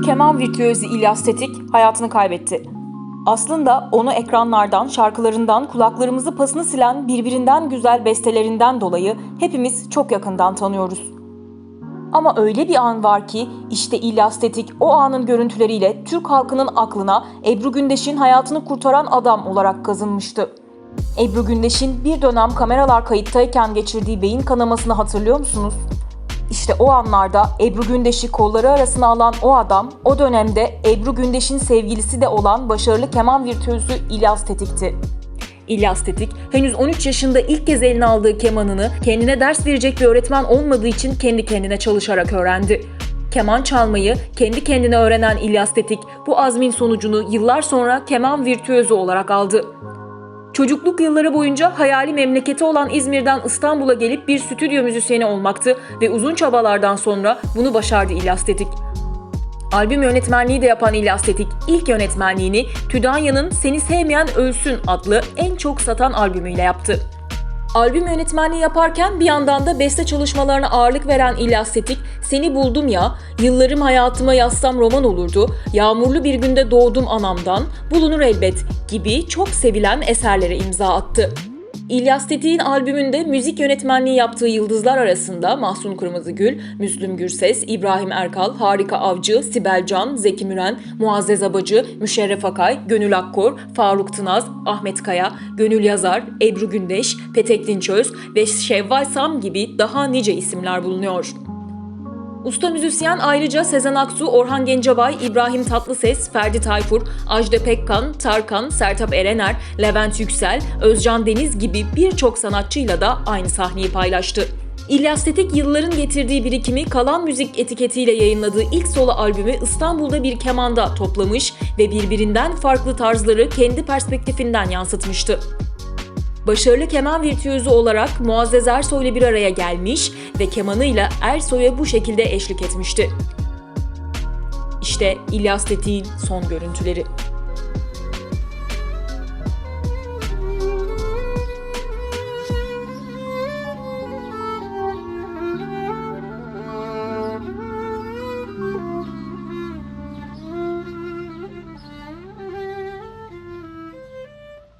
Ünlü keman virtüözü İlyas Tetik hayatını kaybetti. Aslında onu ekranlardan, şarkılarından, kulaklarımızı pasını silen birbirinden güzel bestelerinden dolayı hepimiz çok yakından tanıyoruz. Ama öyle bir an var ki işte İlyas Tetik o anın görüntüleriyle Türk halkının aklına Ebru Gündeş'in hayatını kurtaran adam olarak kazınmıştı. Ebru Gündeş'in bir dönem kameralar kayıttayken geçirdiği beyin kanamasını hatırlıyor musunuz? İşte o anlarda Ebru Gündeş'i kolları arasına alan o adam o dönemde Ebru Gündeş'in sevgilisi de olan başarılı keman virtüözü İlyas Tetik'ti. İlyas Tetik henüz 13 yaşında ilk kez eline aldığı kemanını kendine ders verecek bir öğretmen olmadığı için kendi kendine çalışarak öğrendi. Keman çalmayı kendi kendine öğrenen İlyas Tetik bu azmin sonucunu yıllar sonra keman virtüözü olarak aldı. Çocukluk yılları boyunca hayali memleketi olan İzmir'den İstanbul'a gelip bir stüdyo müzisyeni olmaktı ve uzun çabalardan sonra bunu başardı İlyas Tetik. Albüm yönetmenliği de yapan İlyas Tetik ilk yönetmenliğini Tüdanya'nın Seni Sevmeyen Ölsün adlı en çok satan albümüyle yaptı. Albüm yönetmenliği yaparken bir yandan da beste çalışmalarına ağırlık veren İlyas Tetik, Seni Buldum Ya, Yıllarım Hayatıma Yazsam Roman Olurdu, Yağmurlu Bir Günde Doğdum Anamdan, Bulunur Elbet gibi çok sevilen eserlere imza attı. İlyas Tetik'in albümünde müzik yönetmenliği yaptığı yıldızlar arasında Mahsun Kırmızıgül, Müslüm Gürses, İbrahim Erkal, Harika Avcı, Sibel Can, Zeki Müren, Muazzez Abacı, Müşerref Akay, Gönül Akkor, Faruk Tınaz, Ahmet Kaya, Gönül Yazar, Ebru Gündeş, Petek Dinçöz ve Şevval Sam gibi daha nice isimler bulunuyor. Usta müzisyen ayrıca Sezen Aksu, Orhan Gencebay, İbrahim Tatlıses, Ferdi Tayfur, Ajda Pekkan, Tarkan, Sertab Erener, Levent Yüksel, Özcan Deniz gibi birçok sanatçıyla da aynı sahneyi paylaştı. İlyas Tetik yılların getirdiği birikimi Kalan Müzik etiketiyle yayınladığı ilk solo albümü İstanbul'da bir kemanda toplamış ve birbirinden farklı tarzları kendi perspektifinden yansıtmıştı. Başarılı keman virtüözü olarak Muazzez Ersoy ile bir araya gelmiş ve kemanıyla Ersoy'a bu şekilde eşlik etmişti. İşte İlyas Tetik'in son görüntüleri.